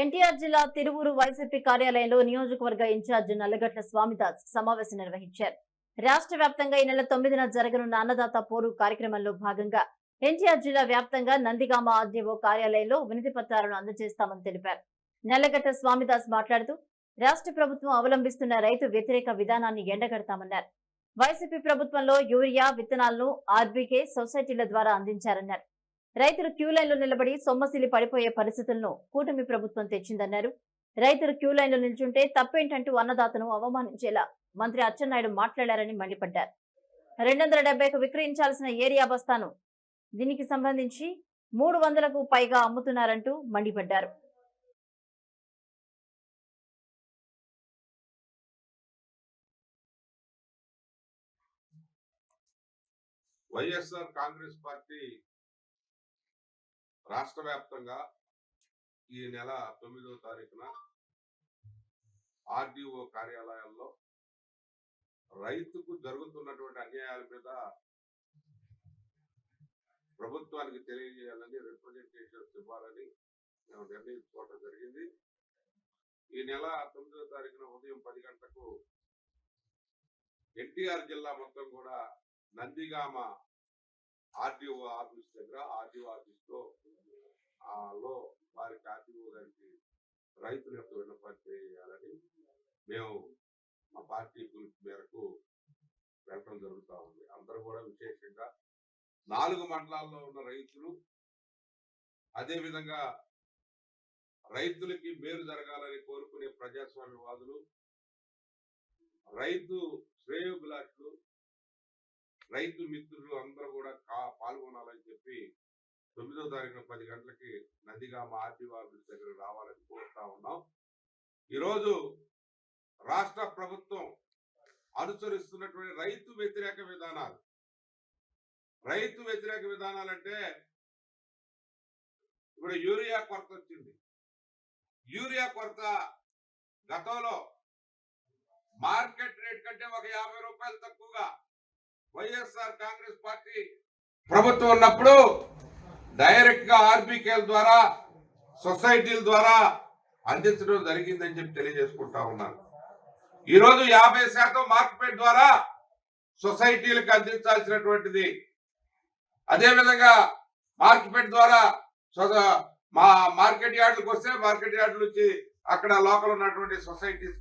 ఎన్టీఆర్ జిల్లా తిరువూరు వైసీపీ కార్యాలయంలో నియోజకవర్గ ఇన్ఛార్జ్ నల్లగట్ల స్వామిదాస్ సమావేశం నిర్వహించారు. రాష్ట్ర వ్యాప్తంగా ఈ నెల తొమ్మిదిన జరగనున్న అన్నదాత పోరు కార్యక్రమంలో భాగంగా ఎన్టీఆర్ జిల్లా వ్యాప్తంగా నందిగామ ఆర్డీఓ కార్యాలయంలో వినతి పత్రాలను అందజేస్తామని తెలిపారు. నల్లగట్ట స్వామిదాస్ మాట్లాడుతూ రాష్ట్ర ప్రభుత్వం అవలంబిస్తున్న రైతు వ్యతిరేక విధానాన్ని ఎండగడతామన్నారు. వైసీపీ ప్రభుత్వంలో యూరియా విత్తనాలను ఆర్బీకే సొసైటీల ద్వారా అందించారన్నారు. రైతులు క్యూలైన్లో నిలబడి సొమ్మసిలి పడిపోయే పరిస్థితులను కూటమి ప్రభుత్వం తెచ్చిందన్నారు. రైతులు క్యూలైన్లో నిల్చుంటే తప్పేంటంటూ అన్నదాతను అవమానించేలా మంత్రి అచ్చెన్నాయుడు మాట్లాడారని మండిపడ్డారు. రెండు వందల డెబ్బైకు విక్రయించాల్సిన ఏరియా బస్తాను దీనికి సంబంధించి మూడు వందలకు పైగా అమ్ముతున్నారంటూ మండిపడ్డారు. వైఎస్ఆర్ కాంగ్రెస్ పార్టీ రాష్ట్ర వ్యాప్తంగా ఈ నెల తొమ్మిదవ తారీఖున ఆర్డీఓ కార్యాలయాల్లో రైతుకు జరుగుతున్నటువంటి అన్యాయాల మీద ప్రభుత్వానికి తెలియజేయాలని రిప్రజెంటేషన్స్ ఇవ్వాలని మేము నిర్ణయించుకోవడం జరిగింది. ఈ నెల తొమ్మిదవ తారీఖున ఉదయం పది గంటలకు ఎన్టీఆర్ జిల్లా మొత్తం కూడా నందిగామ ఆర్డీఓ ఆఫీస్ దగ్గర ఆర్డీఓ ఆఫీస్ లో ఆ లో వారికి ఆర్డీఓ గారికి రైతుల యొక్క విన్నపాలు చేయాలని మేము మా పార్టీ పిలుపు మేరకు వెళ్ళడం జరుగుతూ ఉంది. అందరూ కూడా విశేషంగా నాలుగు మండలాల్లో ఉన్న రైతులు అదేవిధంగా రైతులకి మేలు జరగాలని కోరుకునే ప్రజాస్వామ్యవాదులు రైతు శ్రేయోభిలాషులు రైతు మిత్రులు అందరూ కూడా కా- పాల్గొనాలని చెప్పి తొమ్మిదో తారీఖున పది గంటలకి నందిగామ ఆర్టీఓ ఆఫీస్ దగ్గర రావాలని కోరుతా ఉన్నాం. ఈరోజు రాష్ట్ర ప్రభుత్వం అనుసరిస్తున్నటువంటి రైతు వ్యతిరేక విధానాలు. రైతు వ్యతిరేక విధానాలంటే ఇప్పుడు యూరియా కొరత వచ్చింది. యూరియా కొరత గతంలో మార్కెట్ రేట్ కంటే ఒక యాభై రూపాయలు తక్కువగా వైఎస్ఆర్ కాంగ్రెస్ పార్టీ ప్రభుత్వం ఉన్నప్పుడు డైరెక్ట్గా ఆర్బీకేల ద్వారా సొసైటీల ద్వారా అందించడం జరిగిందని చెప్పి తెలియజేసుకుంటా ఉన్నాను. ఈరోజు యాభై శాతం మార్కెట్ ద్వారా సొసైటీలకు అందించాల్సినటువంటిది. అదేవిధంగా మార్కెట్ ద్వారా మా మార్కెట్ యార్డులకు వస్తే మార్కెట్ యార్డు నుంచి అక్కడ లోకల్ ఉన్నటువంటి సొసైటీస్